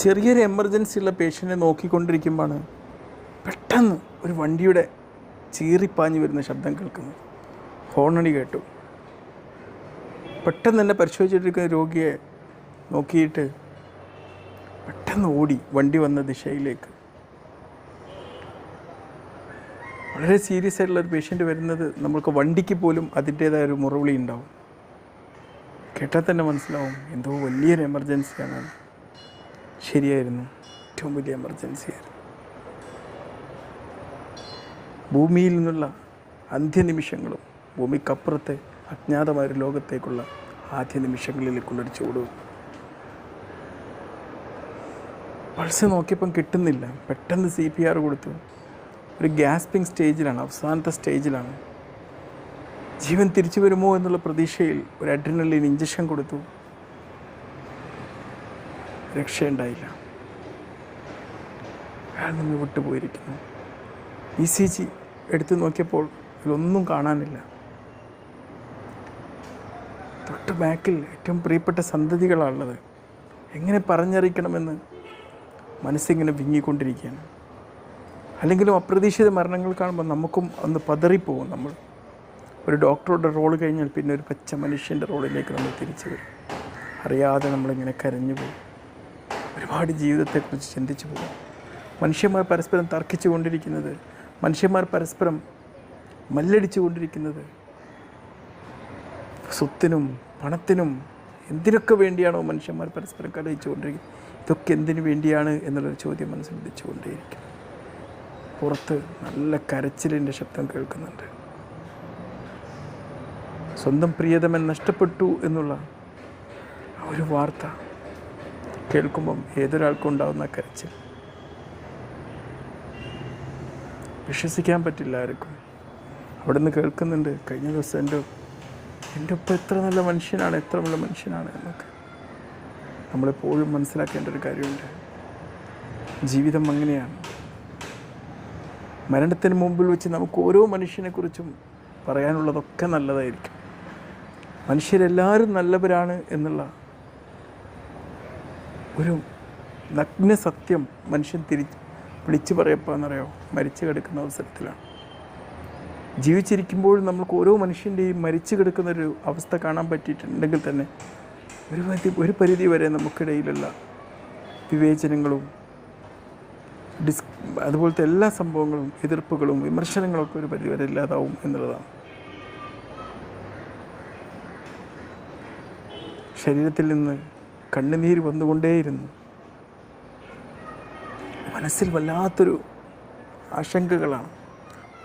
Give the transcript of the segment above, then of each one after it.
ചെറിയൊരു എമർജൻസി ഉള്ള പേഷ്യന്റിനെ നോക്കിക്കൊണ്ടിരിക്കുമ്പോഴാണ് പെട്ടെന്ന് ഒരു വണ്ടിയുടെ ചീറിപ്പാഞ്ഞു വരുന്ന ശബ്ദം കേൾക്കുന്നു ഹോണണി കേട്ടു. പെട്ടെന്ന് തന്നെ പരിശോധിച്ചിട്ടിരിക്കുന്ന രോഗിയെ നോക്കിയിട്ട് പെട്ടെന്ന് ഓടി വണ്ടി വന്ന ദിശയിലേക്ക്. വളരെ സീരിയസ് ആയിട്ടുള്ള ഒരു പേഷ്യന്റ് വരുന്നത് നമ്മൾക്ക് വണ്ടിക്ക് പോലും അതിന്റേതായ ഒരു മുറവിളി ഉണ്ടാവും. കേട്ടാൽ തന്നെ മനസ്സിലാവും. എന്തോ വലിയൊരു എമർജൻസിയാണ് ശരിയായിരുന്നു. ഏറ്റവും വലിയ എമർജൻസി ആയിരുന്നു. ഭൂമിയിൽ നിന്നുള്ള അന്ത്യനിമിഷങ്ങളും ഭൂമിക്കപ്പുറത്തെ അജ്ഞാതമായ ഒരു ലോകത്തേക്കുള്ള ആദ്യ നിമിഷങ്ങളിലേക്കുള്ളൊരു ചൂടും. പൾസ് നോക്കിയപ്പം കിട്ടുന്നില്ല. പെട്ടെന്ന് സി പി ആർ കൊടുത്തു. ഒരു ഗ്യാസ്പിംഗ് സ്റ്റേജിലാണ് അവസാനത്തെ സ്റ്റേജിലാണ് ജീവൻ തിരിച്ചു വരുമോ എന്നുള്ള പ്രതീക്ഷയിൽ ഒരു അഡ്രിനലിൻ ഇഞ്ചക്ഷൻ കൊടുത്തു. രക്ഷയുണ്ടായില്ല. അയാൾ നിന്ന് വിട്ടുപോയിരിക്കുന്നു. ഇ സി ജി എടുത്തു നോക്കിയപ്പോൾ ഇതൊന്നും കാണാനില്ല. തൊട്ട് ബാക്കിൽ ഏറ്റവും പ്രിയപ്പെട്ട സന്തതികളാണുള്ളത്. എങ്ങനെ പറഞ്ഞറിയിക്കണമെന്ന് മനസ്സിങ്ങനെ വിങ്ങിക്കൊണ്ടിരിക്കുകയാണ്. അല്ലെങ്കിലും അപ്രതീക്ഷിത മരണങ്ങൾ കാണുമ്പോൾ നമുക്കും ഒന്ന് പതറിപ്പോവും നമ്മൾ. ഒരു ഡോക്ടറുടെ റോൾ കഴിഞ്ഞാൽ പിന്നെ ഒരു പച്ച മനുഷ്യന്റെ റോളിലേക്ക് നമ്മൾ തിരിച്ചു വരും. അറിയാതെ നമ്മളിങ്ങനെ കരഞ്ഞു പോകും ഒരുപാട് ജീവിതത്തെക്കുറിച്ച് ചിന്തിച്ചു പോകും. മനുഷ്യന്മാർ പരസ്പരം തർക്കിച്ചു കൊണ്ടിരിക്കുന്നത് മനുഷ്യന്മാർ പരസ്പരം മല്ലടിച്ചു കൊണ്ടിരിക്കുന്നത് സ്വത്തിനും പണത്തിനും എന്തിനൊക്കെ വേണ്ടിയാണോ മനുഷ്യന്മാർ പരസ്പരം കലഹിച്ചു കൊണ്ടിരിക്കുന്നത്? ഇതൊക്കെ എന്തിനു വേണ്ടിയാണ് എന്നുള്ളൊരു ചോദ്യം മനസ്സിൽ ഉദിച്ചുകൊണ്ടേയിരിക്കും പുറത്ത് നല്ല കരച്ചിലിന്റെ ശബ്ദം കേൾക്കുന്നുണ്ട്. സ്വന്തം പ്രിയതമൻ നഷ്ടപ്പെട്ടു എന്നുള്ള ഒരു വാർത്ത കേൾക്കുമ്പം ഏതൊരാൾക്കും ഉണ്ടാകുന്ന കരച്ചിൽ. വിശ്വസിക്കാൻ പറ്റില്ല ആർക്കും. അവിടെ നിന്ന് കേൾക്കുന്നുണ്ട് കഴിഞ്ഞ ദിവസം എന്റെ എന്റെ ഒപ്പം എത്ര നല്ല മനുഷ്യനാണ് എത്ര നല്ല മനുഷ്യനാണ് എന്നൊക്കെ. നമ്മളെപ്പോഴും മനസ്സിലാക്കേണ്ട ഒരു കാര്യമുണ്ട്. ജീവിതം അങ്ങനെയാണ്. മരണത്തിന് മുമ്പിൽ വെച്ച് നമുക്ക് ഓരോ മനുഷ്യനെക്കുറിച്ചും പറയാനുള്ളതൊക്കെ നല്ലതായിരിക്കും. മനുഷ്യരെല്ലാവരും നല്ലവരാണ് എന്നുള്ള ഒരു നഗ്ന സത്യം മനുഷ്യൻ തിരിച്ച് വിളിച്ചു പറയപ്പോന്നറിയോ മരിച്ചു കിടക്കുന്ന അവസരത്തിലാണ്. ജീവിച്ചിരിക്കുമ്പോൾ നമുക്ക് ഓരോ മനുഷ്യന്റെയും മരിച്ചു കിടക്കുന്ന ഒരു അവസ്ഥ കാണാൻ പറ്റിയിട്ടുണ്ടെങ്കിൽ തന്നെ ഒരു പരിധി ഒരു പരിധി വരെ നമുക്കിടയിലുള്ള വിവേചനങ്ങളും ഡിസ് അതുപോലത്തെ എല്ലാ സംഭവങ്ങളും എതിർപ്പുകളും വിമർശനങ്ങളൊക്കെ ഒരു പരിധി വരെ ഇല്ലാതാവും എന്നുള്ളതാണ്. ശരീരത്തിൽ നിന്ന് കണ്ണുനീര് വന്നുകൊണ്ടേയിരുന്നു. മനസ്സിൽ വല്ലാത്തൊരു ആശങ്കകളാണ്.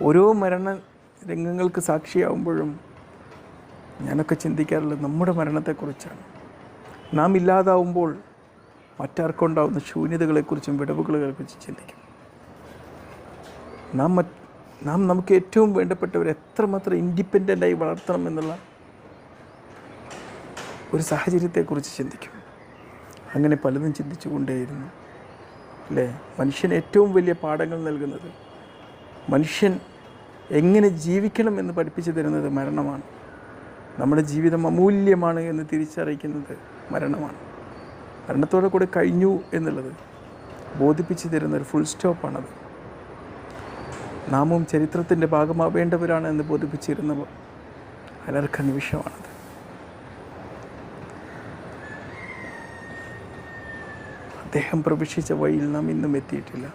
ഓരോ മരണ രംഗങ്ങൾക്ക് സാക്ഷിയാവുമ്പോഴും ഞാനൊക്കെ ചിന്തിക്കാറുള്ളത് നമ്മുടെ മരണത്തെക്കുറിച്ചാണ്. നാം ഇല്ലാതാവുമ്പോൾ മറ്റാർക്കുണ്ടാവുന്ന ശൂന്യതകളെക്കുറിച്ചും വിടവുകളെക്കുറിച്ചും ചിന്തിക്കും. നാം നാം നമുക്ക് ഏറ്റവും വേണ്ടപ്പെട്ടവർ എത്രമാത്രം ഇൻഡിപെൻഡന്റായി വളർത്തണം എന്നുള്ള ഒരു സാഹചര്യത്തെക്കുറിച്ച് ചിന്തിക്കും. അങ്ങനെ പലതും ചിന്തിച്ചു കൊണ്ടേയിരുന്നു അല്ലേ? മനുഷ്യൻ ഏറ്റവും വലിയ പാഠങ്ങൾ നൽകുന്നത് മനുഷ്യൻ എങ്ങനെ ജീവിക്കണം എന്ന് പഠിപ്പിച്ചു തരുന്നത് മരണമാണ്. നമ്മുടെ ജീവിതം അമൂല്യമാണ് എന്ന് തിരിച്ചറിയിക്കുന്നത് മരണമാണ്. മരണത്തോടെ കൂടെ കഴിഞ്ഞു എന്നുള്ളത് ബോധിപ്പിച്ചു തരുന്ന ഒരു ഫുൾ സ്റ്റോപ്പാണത് നാമും ചരിത്രത്തിന്റെ ഭാഗമാവേണ്ടവരാണ് എന്ന് ബോധിപ്പിച്ചിരുന്ന അനർഘ നിമിഷമാണത് അദ്ദേഹം പ്രവേശിച്ച വഴിയിൽ നാം ഇന്നും എത്തിയിട്ടില്ല.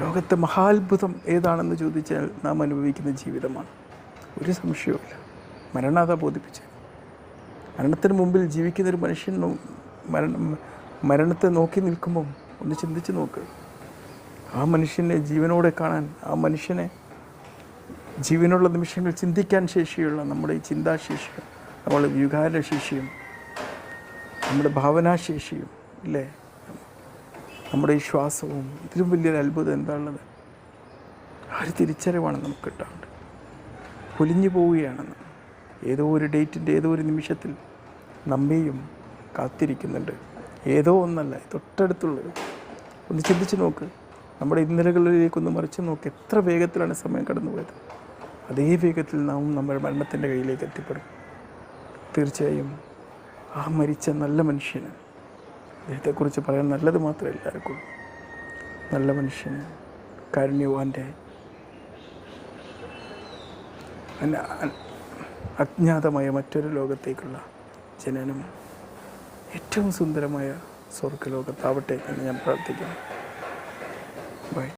ലോകത്തെ മഹാത്ഭുതം ഏതാണെന്ന് ചോദിച്ചാൽ നാം അനുഭവിക്കുന്ന ജീവിതമാണ്. ഒരു സംശയവുമില്ല മരണാത ബോധിപ്പിച്ചു. മരണത്തിന് മുമ്പിൽ ജീവിക്കുന്ന ഒരു മനുഷ്യൻ മരണം മരണത്തെ നോക്കി നിൽക്കുമ്പം ഒന്ന് ചിന്തിച്ച് നോക്ക്. ആ മനുഷ്യനെ ജീവനോടെ കാണാൻ ആ മനുഷ്യനെ ജീവനുള്ള നിമിഷങ്ങൾ ചിന്തിക്കാൻ ശേഷിയുള്ള നമ്മുടെ ഈ ചിന്താശേഷിയും നമ്മുടെ വികാരശേഷിയും നമ്മുടെ ഭാവനാശേഷിയും ഇല്ലേ? നമ്മുടെ ഈ ശ്വാസവും ഇതിലും വലിയൊരു അത്ഭുതം എന്താണുള്ളത്? ആ ഒരു തിരിച്ചറിവാണ് നമുക്ക് കിട്ടാറുണ്ട്. പൊലിഞ്ഞു പോവുകയാണെന്ന്. ഏതോ ഒരു ഡേറ്റിന്റെ ഏതോ ഒരു നിമിഷത്തിൽ നമ്മെയും കാത്തിരിക്കുന്നുണ്ട്. ഏതോ ഒന്നല്ല തൊട്ടടുത്തുള്ളത് ഒന്ന് ചിന്തിച്ച് നോക്ക്. നമ്മുടെ ഇന്നലകളിലേക്കൊന്ന് മറിച്ച് നോക്ക്. എത്ര വേഗത്തിലാണ് സമയം കടന്നുപോയത്? അതേ വേഗത്തിൽ നാം നമ്മൾ മരണത്തിന്റെ കയ്യിലേക്ക് എത്തിപ്പെടും. തീർച്ചയായും ആ മരിച്ച നല്ല മനുഷ്യന് അദ്ദേഹത്തെക്കുറിച്ച് പറയാൻ നല്ലത് മാത്രമേ എല്ലാവർക്കും നല്ല മനുഷ്യൻ കാരുണ്യവാന്റെ അജ്ഞാതമായ മറ്റൊരു ലോകത്തേക്കുള്ള ജനനം ഏറ്റവും സുന്ദരമായ സ്വർഗലോകത്താവട്ടെ എന്ന് ഞാൻ പ്രാർത്ഥിക്കുന്നു. ബൈ